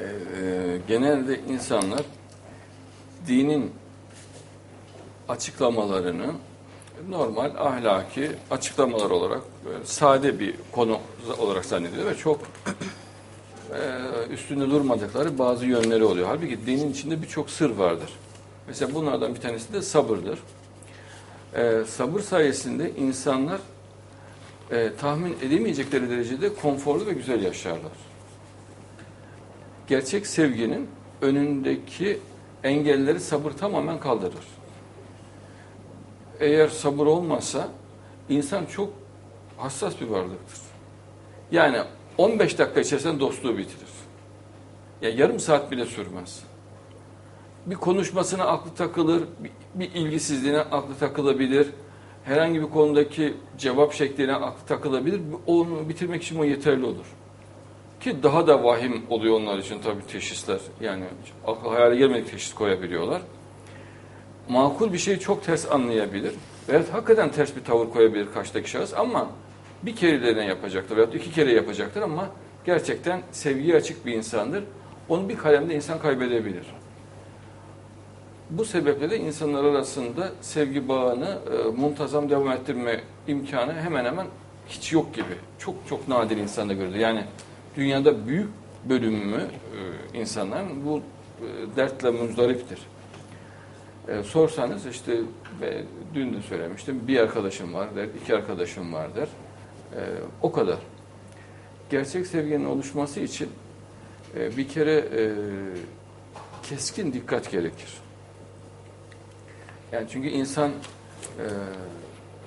e, genelde insanlar dinin açıklamalarını normal ahlaki açıklamalar olarak böyle sade bir konu olarak zannediyor ve çok e, üstünde durmadıkları bazı yönleri oluyor. Halbuki dinin içinde birçok sır vardır. Mesela bunlardan bir tanesi de sabırdır. E, sabır sayesinde insanlar e, tahmin edemeyecekleri derecede konforlu ve güzel yaşarlar. Gerçek sevginin önündeki engelleri sabır tamamen kaldırır. Eğer sabır olmazsa insan çok hassas bir varlıktır. Yani 15 dakika içerisinde dostluğu bitirir. Ya yarım saat bile sürmez. Bir konuşmasına aklı takılır, bir ilgisizliğine aklı takılabilir. Herhangi bir konudaki cevap şekline aklı takılabilir. Onu bitirmek için o yeterli olur. Ki daha da vahim oluyor onlar için tabii teşhisler. Yani akıl hayale gelmedik teşhis koyabiliyorlar. Makul bir şeyi çok ters anlayabilir. Veyahut hakikaten ters bir tavır koyabilir karşıdaki şahıs ama bir kereliğine yapacaktır veyahut iki kere yapacaktır ama gerçekten sevgiye açık bir insandır. Onu bir kalemde insan kaybedebilir. Bu sebeple de insanlar arasında sevgi bağını e, muntazam devam ettirme imkanı hemen hemen hiç yok gibi. Çok çok nadir insanda görülür. Yani dünyada büyük bölümü e, insanların bu e, dertle muzdariptir. E, sorsanız işte ve dün de söylemiştim bir arkadaşım var der, iki arkadaşım var der. E, o kadar. Gerçek sevginin oluşması için e, bir kere e, keskin dikkat gerekir. Yani çünkü insan e,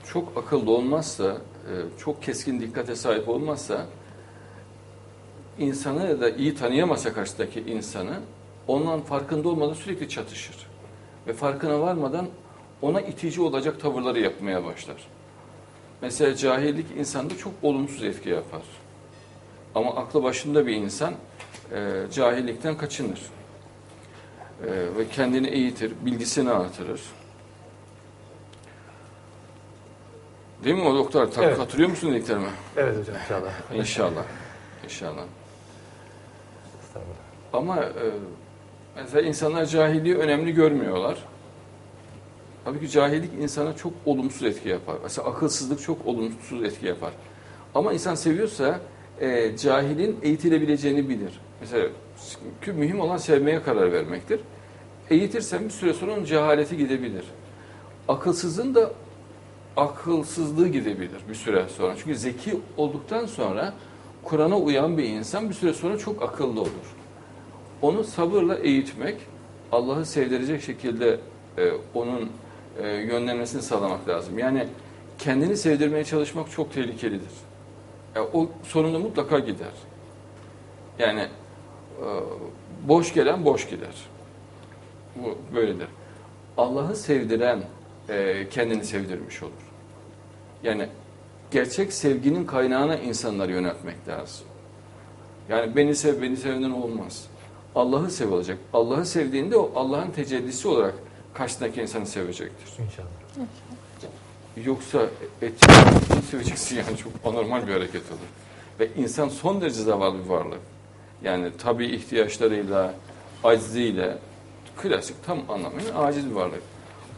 çok akıllı olmazsa, e, çok keskin dikkate sahip olmazsa, insanı ya da iyi tanıyamasa karşıdaki insanı, ondan farkında olmadan sürekli çatışır. Ve farkına varmadan ona itici olacak tavırları yapmaya başlar. Mesela cahillik insanda çok olumsuz etki yapar. Ama aklı başında bir insan e, cahillikten kaçınır. E, ve kendini eğitir, bilgisini artırır. Değil mi o doktor? Evet. Hatırlıyor musun dediklerimi? Evet hocam inşallah. İnşallah. İnşallah. Estağfurullah. Ama e, mesela insanlar cahilliği önemli görmüyorlar. Tabii ki cahillik insana çok olumsuz etki yapar. Mesela akılsızlık çok olumsuz etki yapar. Ama insan seviyorsa e, cahilin eğitilebileceğini bilir. Mesela çünkü mühim olan sevmeye karar vermektir. Eğitirsen bir süre sonra onun cehaleti gidebilir. Akılsızın da akılsızlığı gidebilir bir süre sonra. Çünkü zeki olduktan sonra Kur'an'a uyan bir insan bir süre sonra çok akıllı olur. Onu sabırla eğitmek, Allah'ı sevdirecek şekilde e, onun e, yönlenmesini sağlamak lazım. Yani kendini sevdirmeye çalışmak çok tehlikelidir. E, o sonunda mutlaka gider. Yani e, boş gelen boş gider. Bu böyledir. Allah'ı sevdiren e, kendini sevdirmiş olur. Yani gerçek sevginin kaynağına insanları yöneltmek lazım. Yani beni sev, beni sevenden olmaz. Allah'ı sev olacak. Allah'ı sevdiğinde o Allah'ın tecellisi olarak karşısındaki insanı sevecektir. İnşallah. Yoksa eti seveceksin yani çok anormal bir hareket olur. Ve insan son derece zavallı bir varlık. Yani tabi ihtiyaçlarıyla, acziyle, klasik tam anlamıyla aciz bir varlık.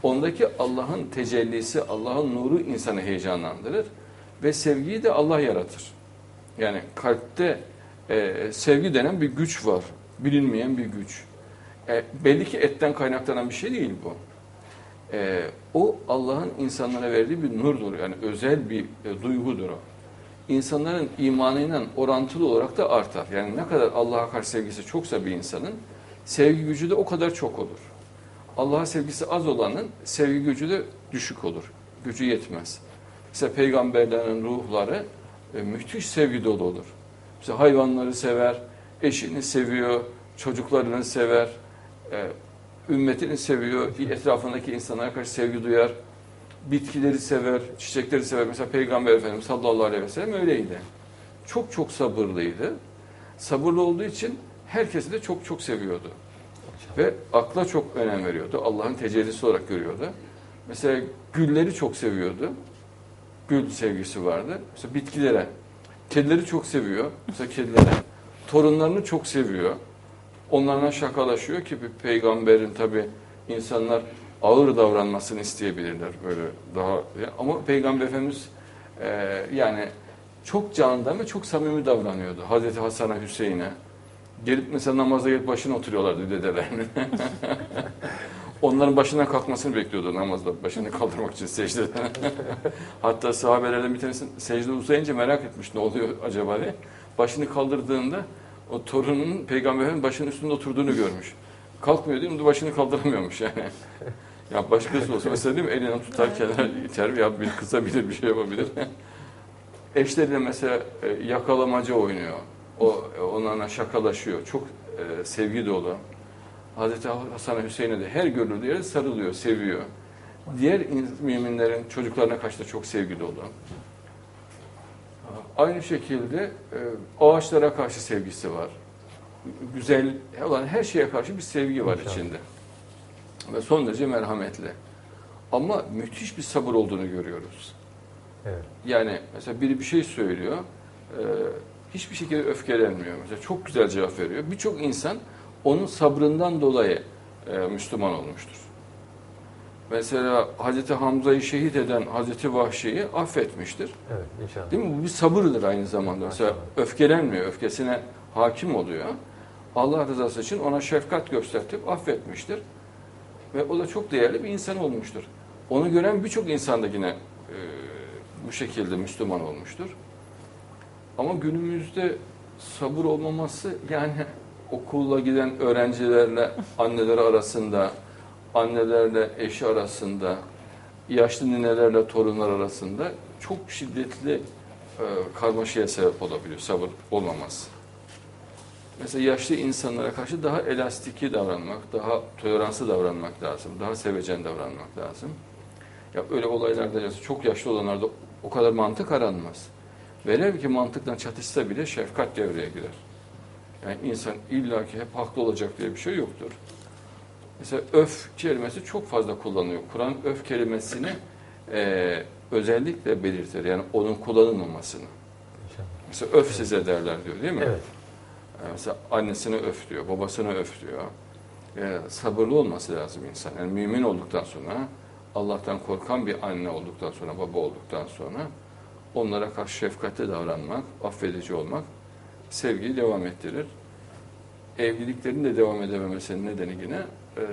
Ondaki Allah'ın tecellisi, Allah'ın nuru insanı heyecanlandırır ve sevgiyi de Allah yaratır. Yani kalpte e, sevgi denen bir güç var, bilinmeyen bir güç. E, belli ki etten kaynaklanan bir şey değil bu. E, o Allah'ın insanlara verdiği bir nurdur. Yani özel bir e, duygudur o. İnsanların imanıyla orantılı olarak da artar. Yani ne kadar Allah'a karşı sevgisi çoksa bir insanın sevgi gücü de o kadar çok olur. Allah'a sevgisi az olanın sevgi gücü de düşük olur. Gücü yetmez. Mesela peygamberlerin ruhları e, müthiş sevgi dolu olur. Mesela hayvanları sever, eşini seviyor, çocuklarını sever, e, ümmetini seviyor, etrafındaki insanlara karşı sevgi duyar, bitkileri sever, çiçekleri sever. Mesela Peygamber Efendimiz sallallahu aleyhi ve sellem öyleydi. Çok çok sabırlıydı. Sabırlı olduğu için herkesi de çok çok seviyordu. Ve akla çok önem veriyordu. Allah'ın tecellisi olarak görüyordu. Mesela gülleri çok seviyordu. Gül sevgisi vardı. Mesela bitkilere. Kedileri çok seviyor. Mesela kedilere. Torunlarını çok seviyor. Onlarla şakalaşıyor ki bir peygamberin tabi insanlar ağır davranmasını isteyebilirler böyle daha ama peygamber efendimiz e, yani çok candan ve çok samimi davranıyordu. Hazreti Hasan'a Hüseyin'e gelip mesela namazda gelip başına oturuyorlardı dedelerinin. Onların başından kalkmasını bekliyordu namazda başını kaldırmak için secdeden. Hatta sahabelerden bir tanesi secde uzayınca merak etmiş ne oluyor acaba diye. Başını kaldırdığında o torunun peygamberin başının üstünde oturduğunu görmüş. Kalkmıyor değil mi? Başını kaldıramıyormuş yani. Ya başkası olsa mesela değil mi? Elinden tutar kenar iter ya bir kızabilir bir şey yapabilir. Eşleriyle mesela e, yakalamaca oynuyor. O e, onlarla şakalaşıyor. Çok e, sevgi dolu. Hazreti Hasan Hüseyin'e de her görüldüğü yerde sarılıyor, seviyor. Diğer in- müminlerin çocuklarına karşı da çok sevgi dolu. Aynı şekilde e, ağaçlara karşı sevgisi var. Güzel olan her şeye karşı bir sevgi var İnşallah. içinde. Ve son derece merhametli. Ama müthiş bir sabır olduğunu görüyoruz. Evet. Yani mesela biri bir şey söylüyor, e, hiçbir şekilde öfkelenmiyor. Mesela çok güzel cevap veriyor. Birçok insan onun sabrından dolayı e, Müslüman olmuştur. Mesela Hazreti Hamza'yı şehit eden Hazreti Vahşi'yi affetmiştir. Evet inşallah. Değil mi? Bu bir sabırdır aynı zamanda. Mesela öfkelenmiyor, öfkesine hakim oluyor. Allah rızası için ona şefkat gösterip affetmiştir. Ve o da çok değerli bir insan olmuştur. Onu gören birçok insan da yine e, bu şekilde Müslüman olmuştur. Ama günümüzde sabır olmaması yani okulla giden öğrencilerle anneleri arasında, annelerle eşi arasında, yaşlı ninelerle torunlar arasında çok şiddetli e, karmaşaya sebep olabiliyor sabır olmaması. Mesela yaşlı insanlara karşı daha elastiki davranmak, daha toleranslı davranmak lazım, daha sevecen davranmak lazım. Ya öyle olaylarda çok yaşlı olanlarda o kadar mantık aranmaz. Velev ki mantıkla çatışsa bile şefkat devreye girer. Yani insan illaki hep haklı olacak diye bir şey yoktur. Mesela öf kelimesi çok fazla kullanılıyor. Kur'an öf kelimesini eee, özellikle belirtir. Yani onun kullanılmamasını. Mesela öf size derler diyor değil mi? Evet. Yani Mesela annesine öf diyor, babasına öf diyor. Ee, sabırlı olması lazım insan. Yani mümin olduktan sonra, Allah'tan korkan bir anne olduktan sonra, baba olduktan sonra onlara karşı şefkatli davranmak, affedici olmak sevgiyi devam ettirir. Evliliklerin de devam edememesinin nedeni yine e,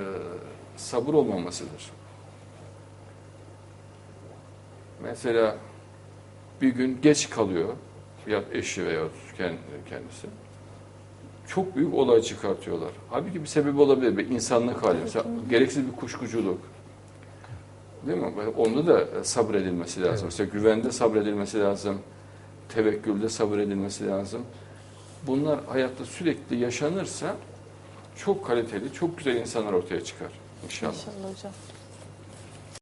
sabır olmamasıdır. Mesela bir gün geç kalıyor ya eşi veya kendisi çok büyük olay çıkartıyorlar. Halbuki bir sebebi olabilir. Bir insanlık hali. Mesela gereksiz bir kuşkuculuk. Değil mi? Onda da sabredilmesi lazım. Evet. Mesela güvende sabredilmesi lazım. Tevekkülde sabredilmesi lazım. Bunlar hayatta sürekli yaşanırsa çok kaliteli, çok güzel insanlar ortaya çıkar. İnşallah. İnşallah hocam.